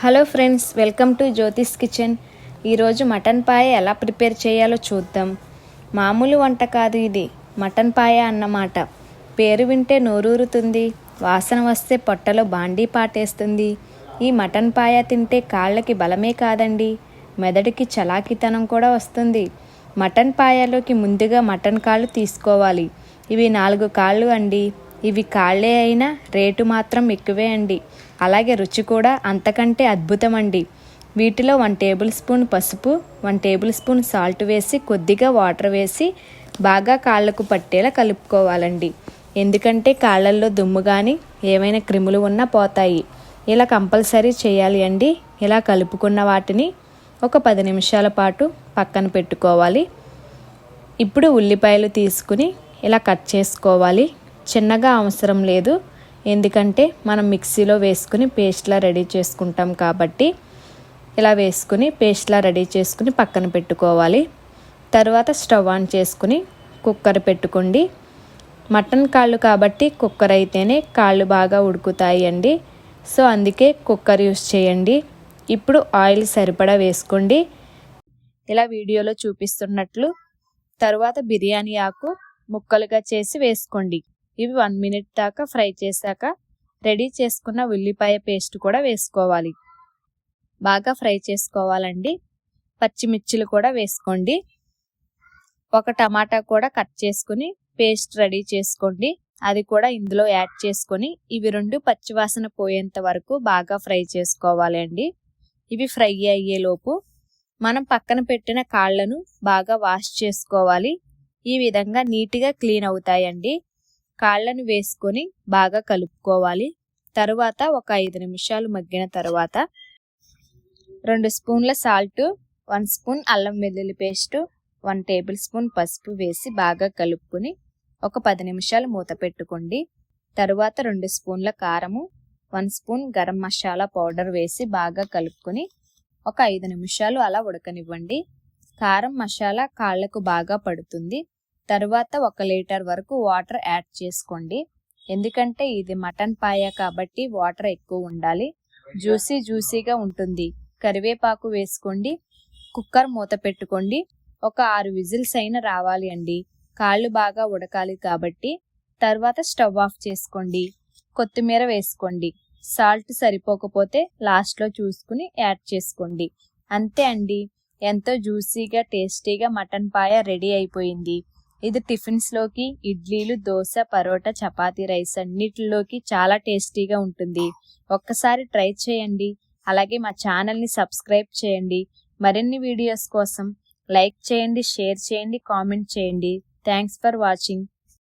Hello friends welcome to Jyothish kitchen. ఈరోజు mutton paya ఎలా prepare చేయాలో చూద్దాం. మామూలు వంట కాదు ఇది మటన్ పాయ అన్నమాట. పేరు వింటే నోరూరుతుంది వాసన వస్తే పొట్టలో బాండీ పాటేస్తుంది. ఈ మటన్ పాయ తింటే కాళ్ళకి బలమే కాదండి మెదడుకి చలాకితనం కూడా వస్తుంది. మటన్ పాయలోకి ముందుగా మటన్ కాళ్ళు తీసుకోవాలి. ఇవి నాలుగు కాళ్ళు అండి. ఇవి కాళ్ళే అయినా రేటు మాత్రం ఎక్కువే అండి. అలాగే రుచి కూడా అంతకంటే అద్భుతం అండి వీటిలో వన్ టేబుల్ స్పూన్ పసుపు వన్ టేబుల్ స్పూన్ సాల్ట్ వేసి కొద్దిగా వాటర్ వేసి బాగా కాళ్ళకు పట్టేలా కలుపుకోవాలండి. ఎందుకంటే కాళ్ళల్లో దుమ్ము కానీ ఏమైనా క్రిములు ఉన్నా పోతాయి. ఇలా కంపల్సరీ చేయాలి అండి. ఇలా కలుపుకున్న వాటిని ఒక పది నిమిషాల పాటు పక్కన పెట్టుకోవాలి. ఇప్పుడు ఉల్లిపాయలు తీసుకుని ఇలా కట్ చేసుకోవాలి. చిన్నగా అవసరం లేదు. ఎందుకంటే మనం మిక్సీలో వేసుకుని పేస్ట్లా రెడీ చేసుకుంటాం కాబట్టి ఇలా వేసుకుని పేస్ట్లా రెడీ చేసుకుని పక్కన పెట్టుకోవాలి. తర్వాత స్టవ్ ఆన్ చేసుకుని కుక్కర్ పెట్టుకోండి. మటన్ కాళ్ళు కాబట్టి కుక్కర్ అయితేనే కాళ్ళు బాగా ఉడుకుతాయి అండి సో అందుకే కుక్కర్ యూస్ చేయండి. ఇప్పుడు ఆయిల్ సరిపడా వేసుకోండి. ఇలా వీడియోలో చూపిస్తున్నట్లు తరువాత బిర్యానీ ఆకు ముక్కలుగా చేసి వేసుకోండి. ఇవి వన్ మినిట్ దాకా ఫ్రై చేశాక రెడీ చేసుకున్న ఉల్లిపాయ పేస్ట్ కూడా వేసుకోవాలి. బాగా ఫ్రై చేసుకోవాలండి. పచ్చిమిర్చిలు కూడా వేసుకోండి. ఒక టమాటా కూడా కట్ చేసుకుని పేస్ట్ రెడీ చేసుకోండి. అది కూడా ఇందులో యాడ్ చేసుకొని ఇవి రెండు పచ్చివాసన పోయేంత వరకు బాగా ఫ్రై చేసుకోవాలండి ఇవి ఫ్రై అయ్యేలోపు మనం పక్కన పెట్టిన కాళ్ళను బాగా వాష్ చేసుకోవాలి. ఈ విధంగా నీట్గా క్లీన్ అవుతాయండి. కాళ్ళను వేసుకొని బాగా కలుపుకోవాలి. తరువాత ఒక ఐదు నిమిషాలు మగ్గిన తర్వాత రెండు స్పూన్ల సాల్ట్ వన్ స్పూన్ అల్లం వెల్లుల్లి పేస్ట్ వన్ టేబుల్ స్పూన్ పసుపు వేసి బాగా కలుపుకొని ఒక పది నిమిషాలు మూత పెట్టుకోండి. తరువాత రెండు స్పూన్ల కారము one spoon garam masala powder వేసి బాగా కలుపుకొని ఒక ఐదు నిమిషాలు అలా ఉడకనివ్వండి. కారం మసాలా కాళ్ళకు బాగా పడుతుంది. తర్వాత ఒక లీటర్ వరకు వాటర్ యాడ్ చేసుకోండి. ఎందుకంటే ఇది మటన్ పాయ కాబట్టి వాటర్ ఎక్కువ ఉండాలి. జ్యూసీ జ్యూసీగా ఉంటుంది. కరివేపాకు వేసుకోండి. కుక్కర్ మూత పెట్టుకోండి. ఒక ఆరు విజిల్స్ అయినా రావాలి అండి. కాళ్ళు బాగా ఉడకాలి కాబట్టి. తర్వాత స్టవ్ ఆఫ్ చేసుకోండి. కొత్తిమీర వేసుకోండి. సాల్ట్ సరిపోకపోతే లాస్ట్లో చూసుకుని యాడ్ చేసుకోండి. అంతే అండి. ఎంతో జ్యూసీగా టేస్టీగా మటన్ పాయ రెడీ అయిపోయింది. ఇది టిఫిన్స్లోకి ఇడ్లీలు దోశ పరోటా చపాతీ రైస్ అన్నిటిలోకి చాలా టేస్టీగా ఉంటుంది. ఒక్కసారి ట్రై చేయండి. అలాగే మా ఛానల్ని సబ్స్క్రైబ్ చేయండి. మరిన్ని వీడియోస్ కోసం లైక్ చేయండి షేర్ చేయండి కామెంట్ చేయండి. Thanks for watching.